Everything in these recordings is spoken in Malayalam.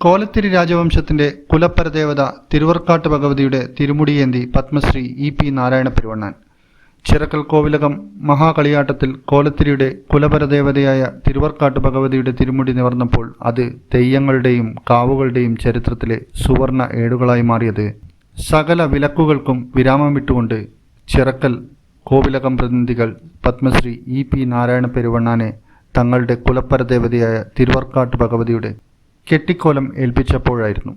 കോലത്തിരി രാജവംശത്തിന്റെ കുലപരദേവത തിരുവർക്കാട്ട് ഭഗവതിയുടെ തിരുമുടിയേന്തി പത്മശ്രീ ഇ പി നാരായണ പെരുവണ്ണാൻ. ചിറക്കൽ കോവിലകം മഹാകളിയാട്ടത്തിൽ കോലത്തിരിയുടെ കുലപരദേവതയായ തിരുവർക്കാട്ട് ഭഗവതിയുടെ തിരുമുടി നിവർന്നപ്പോൾ അത് തെയ്യങ്ങളുടെയും കാവുകളുടെയും ചരിത്രത്തിലെ സുവർണ ഏടുകളായി മാറിയത്. സകല വിലക്കുകൾക്കും വിരാമം വിട്ടുകൊണ്ട് ചിറക്കൽ കോവിലകം പ്രതിനിധികൾ പത്മശ്രീ ഇ പി നാരായണ പെരുവണ്ണാനെ തങ്ങളുടെ കുലപ്പരദേവതയായ തിരുവർക്കാട്ട് ഭഗവതിയുടെ കെട്ടിക്കോലം ഏൽപ്പിച്ചപ്പോഴായിരുന്നു.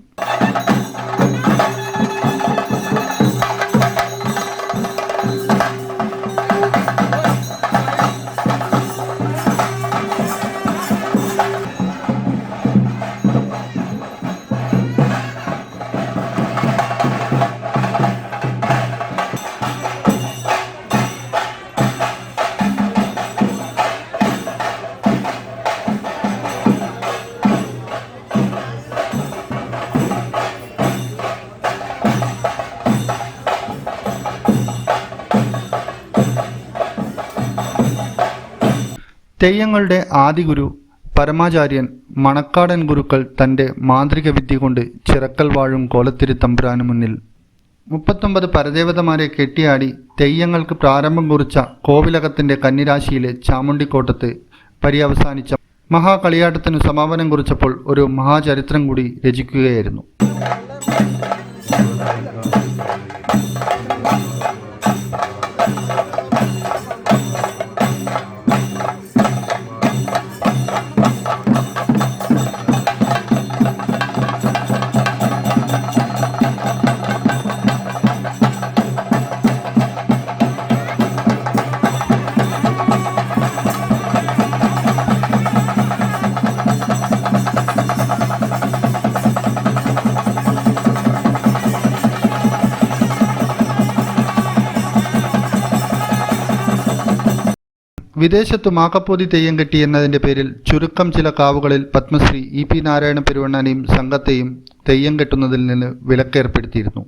തെയ്യങ്ങളുടെ ആദിഗുരു പരമാചാര്യൻ മണക്കാടൻ ഗുരുക്കൾ തന്റെ മാന്ത്രിക വിദ്യ കൊണ്ട് ചിറക്കൽ വാഴും കോലത്തിരി തമ്പുരാനു മുന്നിൽ. മുപ്പത്തൊമ്പത് പരദേവതമാരെ കെട്ടിയാടി തെയ്യങ്ങൾക്ക് പ്രാരംഭം കുറിച്ച കോവിലകത്തിന്റെ കന്നിരാശിയിലെ ചാമുണ്ടിക്കോട്ടത്ത് പര്യവസാനിച്ച മഹാകളിയാട്ടത്തിനു സമാപനം കുറിച്ചപ്പോൾ ഒരു മഹാചരിത്രം കൂടി രചിക്കുകയായിരുന്നു. വിദേശത്തു മാക്കപ്പോതി തെയ്യം കെട്ടി എന്നതിന്റെ പേരിൽ ചുരുക്കം ചില കാവുകളിൽ പത്മശ്രീ ഇ പി നാരായണ പെരുവണ്ണാനെയും സംഘത്തെയും തെയ്യം കെട്ടുന്നതിൽ നിന്ന് വിലക്കേർപ്പെടുത്തിയിരുന്നു.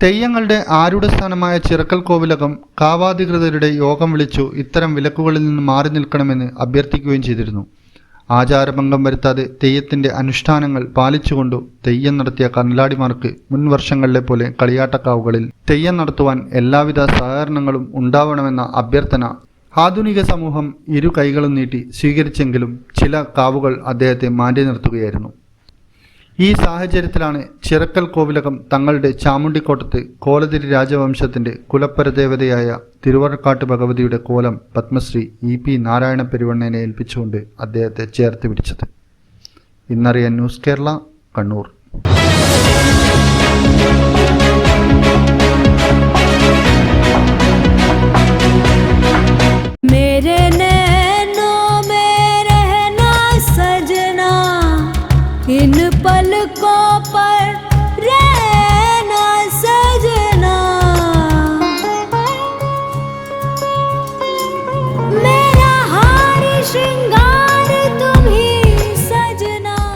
തെയ്യങ്ങളുടെ ആരുടെ സ്ഥാനമായ ചിറക്കൽ കോവിലകം കാവാധികൃതരുടെ യോഗം വിളിച്ചു ഇത്തരം വിലക്കുകളിൽ നിന്ന് മാറി നിൽക്കണമെന്ന് അഭ്യർത്ഥിക്കുകയും ചെയ്തിരുന്നു. ആചാരഭംഗം വരുത്താതെ തെയ്യത്തിന്റെ അനുഷ്ഠാനങ്ങൾ പാലിച്ചുകൊണ്ടു തെയ്യം നടത്തിയ കന്നലാടിമാർക്ക് മുൻ വർഷങ്ങളിലെ പോലെ കളിയാട്ടക്കാവുകളിൽ തെയ്യം നടത്തുവാൻ എല്ലാവിധ സഹകരണങ്ങളും ഉണ്ടാവണമെന്ന അഭ്യർത്ഥന ആധുനിക സമൂഹം ഇരു കൈകളും നീട്ടി സ്വീകരിച്ചെങ്കിലും ചില കാവുകൾ അദ്ദേഹത്തെ മാറ്റി നിർത്തുകയായിരുന്നു. ഈ സാഹചര്യത്തിലാണ് ചിറക്കൽ കോവിലകം തങ്ങളുടെ ചാമുണ്ടിക്കോട്ടത്ത് കോലതിരി രാജവംശത്തിന്റെ കുലപ്പരദേവതയായ തിരുവറക്കാട്ട് ഭഗവതിയുടെ കോലം പത്മശ്രീ ഇ പി നാരായണ പെരുവണ്ണനെ ഏൽപ്പിച്ചുകൊണ്ട് അദ്ദേഹത്തെ ചേർത്ത് പിടിച്ചത്. ഇന്നറിയാൻ ന്യൂസ് കേരള കണ്ണൂർ.